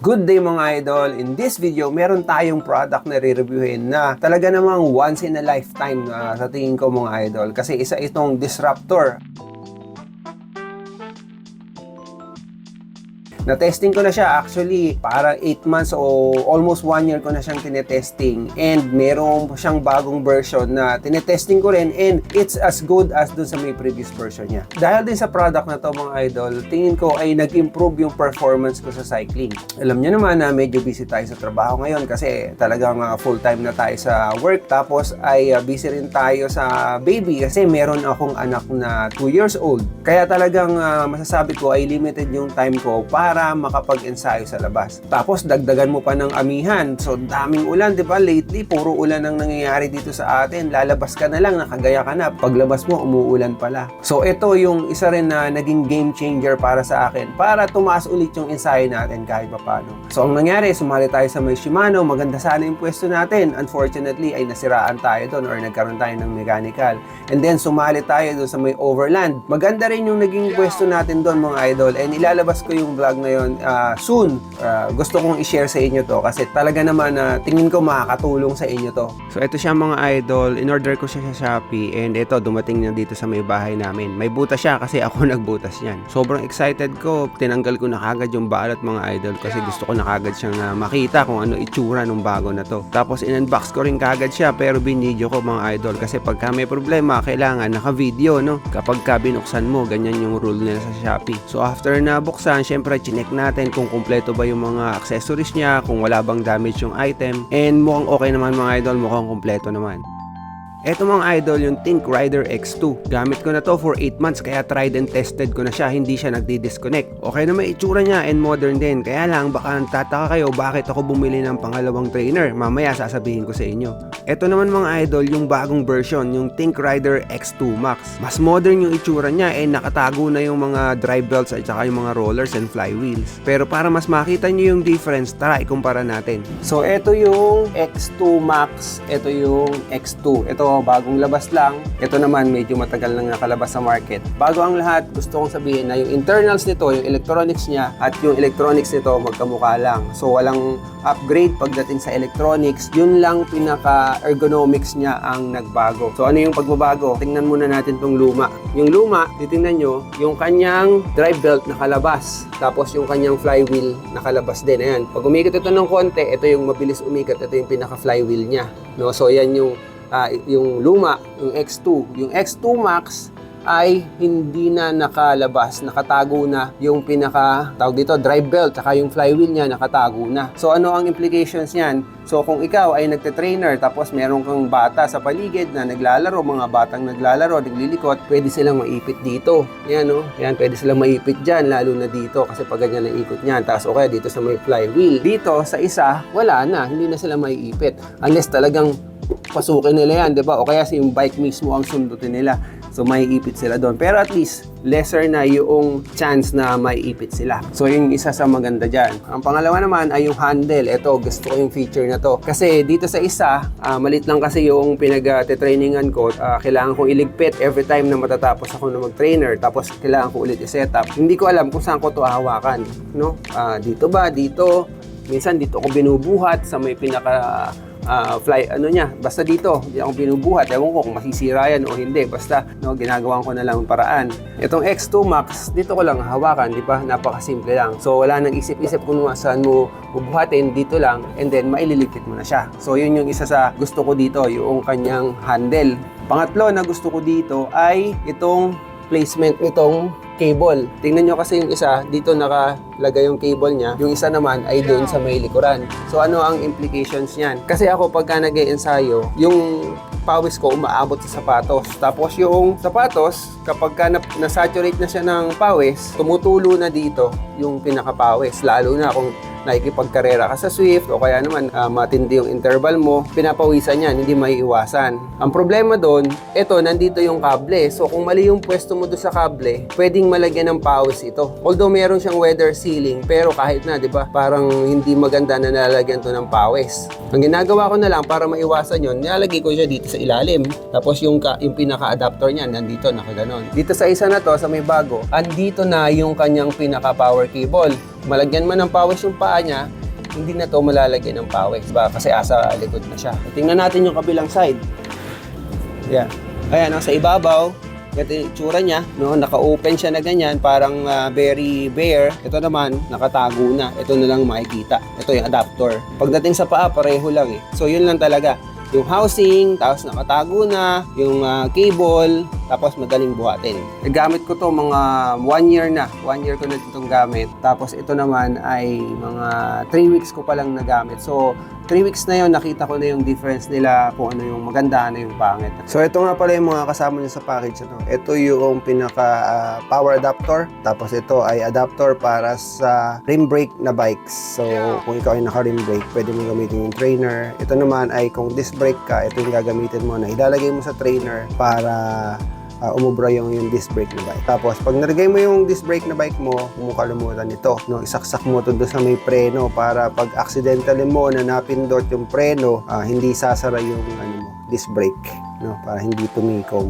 Good day mga idol! In this video, meron tayong product na re-reviewin na talaga namang once in a lifetime na sa tingin ko mga idol. Kasi isa itong disruptor. Na-testing ko na siya actually para 8 months o almost 1 year ko na siyang tinetesting and meron siyang bagong version na tinetesting ko rin and it's as good as dun sa may previous version niya. Dahil din sa product na to mga idol, tingin ko ay nag-improve yung performance ko sa cycling. Alam niyo naman na medyo busy tayo sa trabaho ngayon kasi talagang uh, full time na tayo sa work tapos ay uh, busy rin tayo sa baby kasi meron akong anak na 2 years old. Kaya talagang uh, masasabi ko ay limited yung time ko para makapag-ensayo sa labas. Tapos dagdagan mo pa ng amihan. So daming ulan, 'di ba? Lately puro ulan ang nangyayari dito sa atin. Lalabas ka na lang, nakagaya ka na. Paglabas mo umuulan pala. So ito yung isa rin na naging game changer para sa akin para tumaas ulit yung ensayo natin kahit pa paano. So ang nangyari, sumali tayo sa may Shimano, maganda sana yung pwesto natin. Unfortunately ay nasiraan tayo doon or nagkaroon tayo ng mechanical. And then sumali tayo doon sa may overland. Maganda rin yung naging pwesto natin doon mga idol. And ilalabas ko yung vlog ngayon uh, soon. Uh, gusto kong i-share sa inyo to kasi talaga naman na uh, tingin ko makakatulong sa inyo to. So ito siya mga idol, in-order ko siya sa Shopee and ito dumating na dito sa may bahay namin. May butas siya kasi ako nagbutas niyan. Sobrang excited ko, tinanggal ko na kagad yung balot mga idol kasi gusto ko na kagad siyang uh, makita kung ano itsura ng bago na to. Tapos in-unbox ko rin kagad siya pero binidyo ko mga idol kasi pagka may problema kailangan naka-video no. Kapag ka binuksan mo, ganyan yung rule nila sa Shopee. So after na buksan, syempre chinek natin kung kumpleto ba yung mga accessories niya, kung wala bang damage yung item. And mukhang okay naman mga idol, mukhang kumpleto naman. Eto mga idol, yung Think Rider X2. Gamit ko na to for 8 months kaya tried and tested ko na siya, hindi siya nagdi-disconnect. Okay na may itsura niya and modern din. Kaya lang baka tataka kayo bakit ako bumili ng pangalawang trainer. Mamaya sasabihin ko sa inyo. Eto naman mga idol, yung bagong version, yung Think Rider X2 Max. Mas modern yung itsura niya and nakatago na yung mga drive belts at saka yung mga rollers and flywheels. Pero para mas makita niyo yung difference, tara ikumpara natin. So eto yung X2 Max, eto yung X2. Ito bagong labas lang. Ito naman medyo matagal nang nakalabas sa market. Bago ang lahat, gusto kong sabihin na yung internals nito, yung electronics niya at yung electronics nito magkamukha lang. So walang upgrade pagdating sa electronics. Yun lang pinaka ergonomics niya ang nagbago. So ano yung pagbabago? Tingnan muna natin tong luma. Yung luma, titingnan nyo, yung kanyang drive belt nakalabas. Tapos yung kanyang flywheel nakalabas din. Ayan. Pag umikot ito ng konti, ito yung mabilis umikot. Ito yung pinaka flywheel niya. No? So yan yung uh, yung luma, yung X2. Yung X2 Max ay hindi na nakalabas, nakatago na yung pinaka, tawag dito, drive belt, saka yung flywheel niya nakatago na. So ano ang implications niyan? So kung ikaw ay nagte-trainer tapos meron kang bata sa paligid na naglalaro, mga batang naglalaro, naglilikot, pwede silang maipit dito. Yan no? Yan, pwede silang maipit dyan, lalo na dito kasi pag ganyan ang ikot niyan. Tapos okay, dito sa may flywheel. Dito sa isa, wala na, hindi na sila maiipit. Unless talagang pasukin nila yan, di ba? O kaya yung bike mismo ang sundutin nila. So, may ipit sila doon. Pero at least, lesser na yung chance na may ipit sila. So, yung isa sa maganda dyan. Ang pangalawa naman ay yung handle. Ito, gusto ko yung feature na to. Kasi dito sa isa, uh, malit lang kasi yung pinag-trainingan ko. Uh, kailangan kong iligpit every time na matatapos ako na mag-trainer. Tapos, kailangan ko ulit i-set up. Hindi ko alam kung saan ko to hahawakan. No? Uh, dito ba? Dito? Minsan dito ako binubuhat sa may pinaka uh, fly ano niya basta dito hindi ako binubuhat. Ewan ko kung masisira yan o hindi. Basta no ginagawa ko na lang ang paraan. Itong X2 Max dito ko lang hawakan di ba? Napakasimple lang. So wala nang isip-isip kung saan mo bubuhatin dito lang and then maililipit mo na siya. So yun yung isa sa gusto ko dito yung kanyang handle. Pangatlo na gusto ko dito ay itong placement nitong cable. Tingnan nyo kasi yung isa, dito nakalagay yung cable niya. Yung isa naman ay doon sa may likuran. So ano ang implications niyan? Kasi ako pagka nag ensayo yung pawis ko umaabot sa sapatos. Tapos yung sapatos, kapag ka na, na-saturate na siya ng pawis, tumutulo na dito yung pinakapawis. Lalo na kung nakikipagkarera ka sa Swift o kaya naman uh, matindi yung interval mo, pinapawisan yan, hindi maiiwasan. Ang problema doon, ito, nandito yung kable. So kung mali yung pwesto mo doon sa kable, pwedeng malagyan ng pawis ito. Although meron siyang weather sealing, pero kahit na, di ba, parang hindi maganda na nalagyan to ng pawis. Ang ginagawa ko na lang para maiwasan yon, nilalagay ko siya dito sa ilalim. Tapos yung, ka, yung pinaka-adapter niya, nandito, nakaganon. Dito sa isa na to, sa may bago, andito na yung kanyang pinaka-power cable. Malagyan man ng pawis yung paa niya, hindi na to malalagyan ng pawis. Diba? Kasi asa likod na siya. Tingnan natin yung kabilang side. Yan. Ayan, nasa ibabaw. Ito yung itsura niya, no? naka-open siya na ganyan, parang ah, very bare. Ito naman, nakatago na. Ito na lang makikita. Ito yung adapter. Pagdating sa paa, pareho lang eh. So, yun lang talaga. Yung housing, tapos nakatago na, yung ah, cable, tapos madaling buhatin. Gamit ko to mga one year na. One year ko na itong gamit. Tapos ito naman ay mga 3 weeks ko pa lang nagamit. So, 3 weeks na yon nakita ko na yung difference nila kung ano yung maganda, ano yung pangit. So, ito nga pala yung mga kasama niya sa package. Ano. Ito yung pinaka ah, power adapter. Tapos ito ay adapter para sa rim brake na bikes. So, kung ikaw ay naka rim brake, pwede mo gamitin yung trainer. Ito naman ay kung disc brake ka, ito yung gagamitin mo na ilalagay mo sa trainer para uh, umubra yung, yung disc brake na bike. Tapos, pag nalagay mo yung disc brake na bike mo, kalimutan ito. No? Isaksak mo ito doon sa may preno para pag accidentally mo na napindot yung preno, ah, hindi sasara yung ano mo, disc brake. No? Para hindi tumikog.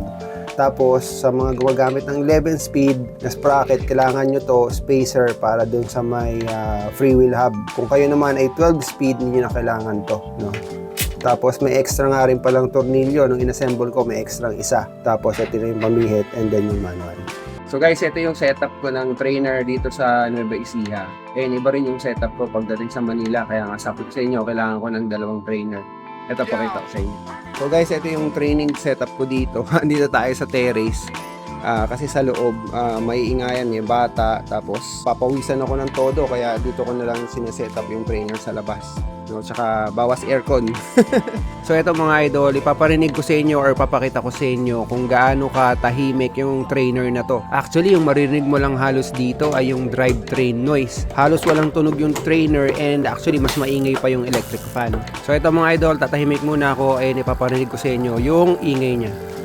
Tapos, sa mga gumagamit ng 11 speed na sprocket, kailangan nyo to spacer para dun sa may ah, free wheel hub. Kung kayo naman ay 12 speed, hindi nyo na kailangan to. No? Tapos may extra nga rin palang tornilyo. Nung inassemble ko, may extra isa. Tapos ito yung pamihit and then yung manual. So guys, ito yung setup ko ng trainer dito sa Nueva Ecija. Ayun, iba rin yung setup ko pagdating sa Manila. Kaya nga sabi ko sa inyo, kailangan ko ng dalawang trainer. Ito pakita ko sa inyo. So guys, ito yung training setup ko dito. Dito tayo sa terrace. Ah, kasi sa loob, ah, may ingayan may bata. Tapos papawisan ako ng todo. Kaya dito ko na lang sineset up yung trainer sa labas. No, tsaka bawas aircon. so ito mga idol, ipaparinig ko sa inyo or papakita ko sa inyo kung gaano ka tahimik yung trainer na to. Actually, yung maririnig mo lang halos dito ay yung drivetrain noise. Halos walang tunog yung trainer and actually mas maingay pa yung electric fan. So ito mga idol, tatahimik muna ako and ipaparinig ko sa inyo yung ingay niya.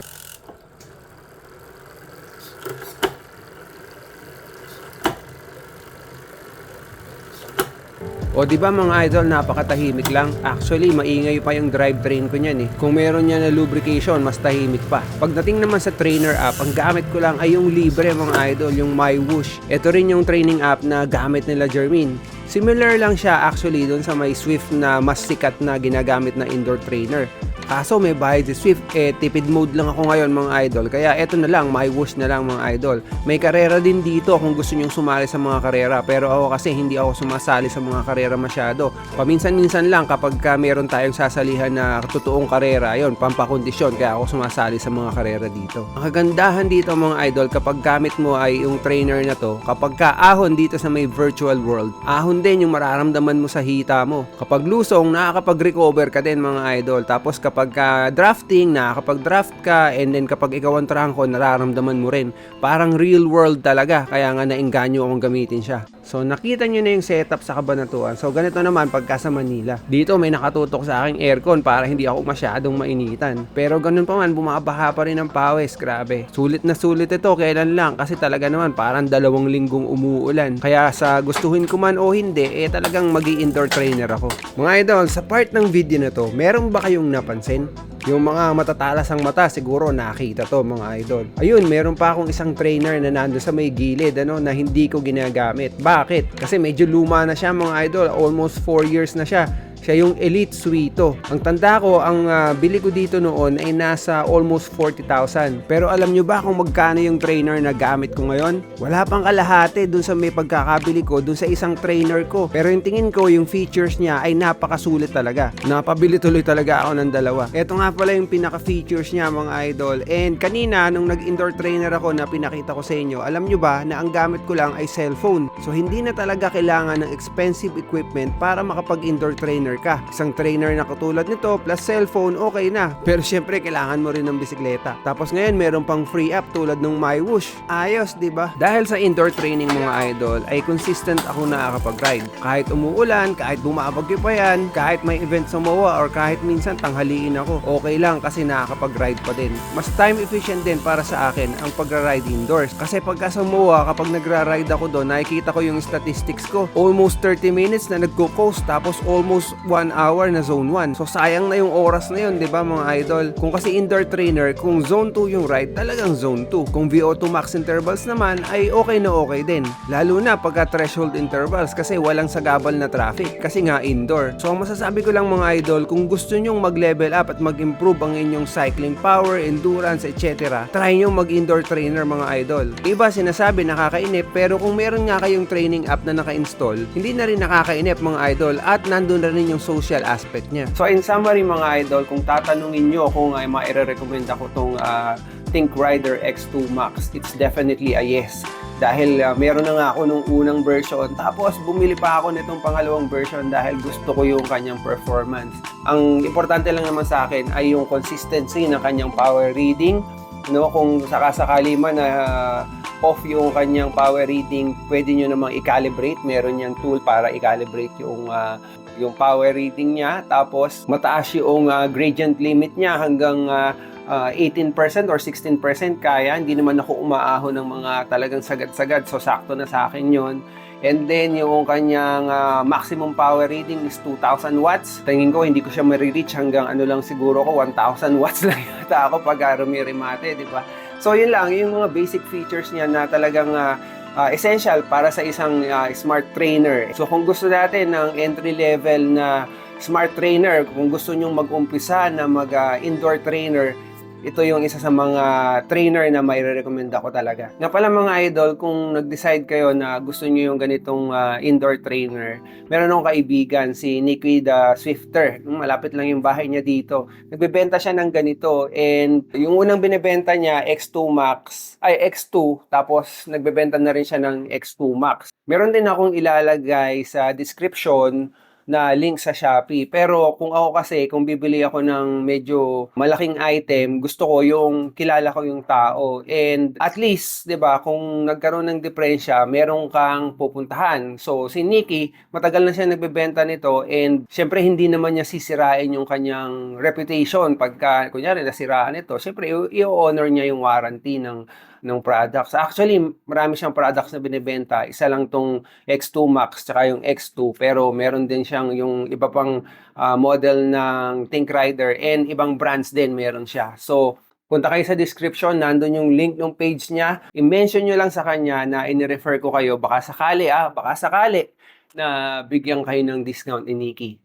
O di ba mga idol, napakatahimik lang. Actually, maingay pa yung drivetrain ko niyan eh. Kung meron niya na lubrication, mas tahimik pa. Pagdating naman sa trainer app, ang gamit ko lang ay yung libre mga idol, yung MyWhoosh. Ito rin yung training app na gamit nila Jermin. Similar lang siya actually doon sa may Swift na mas sikat na ginagamit na indoor trainer. Kaso may bayad si Swift, eh tipid mode lang ako ngayon mga idol. Kaya eto na lang, my wish na lang mga idol. May karera din dito kung gusto nyong sumali sa mga karera. Pero ako kasi hindi ako sumasali sa mga karera masyado. Paminsan-minsan lang kapag ka meron tayong sasalihan na totoong karera, yon pampakondisyon. Kaya ako sumasali sa mga karera dito. Ang kagandahan dito mga idol, kapag gamit mo ay yung trainer na to, kapag ka ahon dito sa may virtual world, ahon din yung mararamdaman mo sa hita mo. Kapag lusong, nakakapag-recover ka din mga idol. Tapos kapag ka drafting, nakakapag-draft ka, and then kapag ikaw ang trangko, nararamdaman mo rin. Parang real world talaga, kaya nga naengganyo akong gamitin siya. So nakita nyo na yung setup sa kabanatuan. So ganito naman pagka sa Manila. Dito may nakatutok sa aking aircon para hindi ako masyadong mainitan. Pero ganun pa man, bumabaha pa rin ang pawis. Grabe. Sulit na sulit ito, kailan lang. Kasi talaga naman parang dalawang linggong umuulan. Kaya sa gustuhin ko man o hindi, eh talagang mag indoor trainer ako. Mga idol, sa part ng video na to, meron ba kayong napansin? Yung mga matatalas ang mata, siguro nakita to mga idol. Ayun, meron pa akong isang trainer na nando sa may gilid ano, na hindi ko ginagamit. Bakit? Kasi medyo luma na siya mga idol. Almost 4 years na siya. Siya yung Elite Suito. Ang tanda ko, ang ah, bili ko dito noon ay nasa almost 40,000. Pero alam nyo ba kung magkano yung trainer na gamit ko ngayon? Wala pang kalahati dun sa may pagkakabili ko, dun sa isang trainer ko. Pero yung tingin ko, yung features niya ay napakasulit talaga. Napabili tuloy talaga ako ng dalawa. Ito nga pala yung pinaka-features niya mga idol. And kanina, nung nag-indoor trainer ako na pinakita ko sa inyo, alam nyo ba na ang gamit ko lang ay cellphone. So hindi na talaga kailangan ng expensive equipment para makapag-indoor trainer ka. Isang trainer na katulad nito plus cellphone, okay na. Pero syempre, kailangan mo rin ng bisikleta. Tapos ngayon, meron pang free app tulad ng MyWhoosh. Ayos, di ba? Dahil sa indoor training mga idol, ay consistent ako nakakapag-ride. Kahit umuulan, kahit bumabagyo pa yan, kahit may event sa MOA or kahit minsan tanghaliin ako, okay lang kasi nakakapag-ride pa din. Mas time efficient din para sa akin ang pagra-ride indoors. Kasi pagka sa MOA, kapag nagra-ride ako doon, nakikita ko yung statistics ko. Almost 30 minutes na nagko-coast tapos almost 1 hour na zone 1. So sayang na yung oras na yun, 'di ba mga idol? Kung kasi indoor trainer, kung zone 2 yung ride, talagang zone 2. Kung VO2 max intervals naman ay okay na okay din. Lalo na pagka threshold intervals kasi walang sagabal na traffic kasi nga indoor. So ang masasabi ko lang mga idol, kung gusto nyong mag-level up at mag-improve ang inyong cycling power, endurance, etc. Try nyo mag-indoor trainer mga idol. Iba sinasabi nakakainip pero kung meron nga kayong training app na naka-install, hindi na rin nakakainip mga idol at nandun na rin yung social aspect niya. So in summary mga idol, kung tatanungin nyo kung ay maire-recommend ako tong ah, Think Rider X2 Max, it's definitely a yes. Dahil ah, meron na nga ako nung unang version, tapos bumili pa ako nitong pangalawang version dahil gusto ko yung kanyang performance. Ang importante lang naman sa akin ay yung consistency ng kanyang power reading. No, kung sakasakali man na ah, off yung kanyang power reading, pwede nyo namang i-calibrate. Meron niyang tool para i-calibrate yung ah, yung power reading niya. Tapos mataas yung ah, gradient limit niya hanggang ah, ah, 18% or 16% kaya. Hindi naman ako umaahon ng mga talagang sagad-sagad. So sakto na sa akin yon. And then yung kanyang ah, maximum power reading is 2,000 watts. Tingin ko hindi ko siya marireach hanggang ano lang siguro ko 1,000 watts lang yata ako pag uh, rumirimate, di ba? So yun lang, yung mga basic features niya na talagang ah, ah, essential para sa isang ah, smart trainer. So kung gusto natin ng entry level na smart trainer, kung gusto nyong mag-umpisa na mag-indoor trainer, ito yung isa sa mga trainer na may recommend ako talaga. Nga pala mga idol, kung nag-decide kayo na gusto niyo yung ganitong ah, indoor trainer, meron akong kaibigan, si Nicky the Swifter. Hmm, Malapit lang yung bahay niya dito. Nagbebenta siya ng ganito and yung unang binebenta niya, X2 Max, ay X2, tapos nagbebenta na rin siya ng X2 Max. Meron din akong ilalagay sa description na link sa Shopee. Pero kung ako kasi, kung bibili ako ng medyo malaking item, gusto ko yung kilala ko yung tao. And at least, 'di ba, kung nagkaroon ng diferensya, meron kang pupuntahan. So si Nikki, matagal na siya nagbebenta nito and syempre hindi naman niya sisirain yung kanyang reputation pagka kunyari nasiraan ito. Syempre i-honor niya yung warranty ng ng products. Actually, marami siyang products na binebenta. Isa lang tong X2 Max tsaka yung X2 pero meron din siyang yung iba pang ah, model ng Think Rider and ibang brands din meron siya. So, punta kayo sa description, nandun yung link ng page niya. I-mention nyo lang sa kanya na in-refer ko kayo. Baka sakali, ah, baka sakali na bigyan kayo ng discount ni Nikki.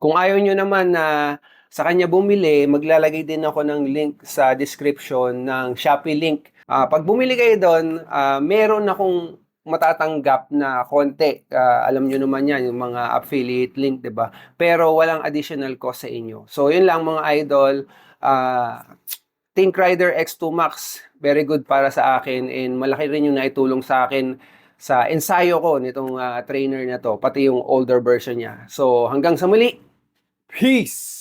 Kung ayaw nyo naman na sa kanya bumili, maglalagay din ako ng link sa description ng Shopee link. Ah, pag bumili kayo doon, ah, meron akong matatanggap na konti. Ah, alam nyo naman yan, yung mga affiliate link, 'di ba? Pero walang additional cost sa inyo. So, yun lang mga idol. Ah, Think Rider X2 Max, very good para sa akin and malaki rin yung naitulong sa akin sa ensayo ko nitong ah, trainer na to, pati yung older version niya. So, hanggang sa muli, peace!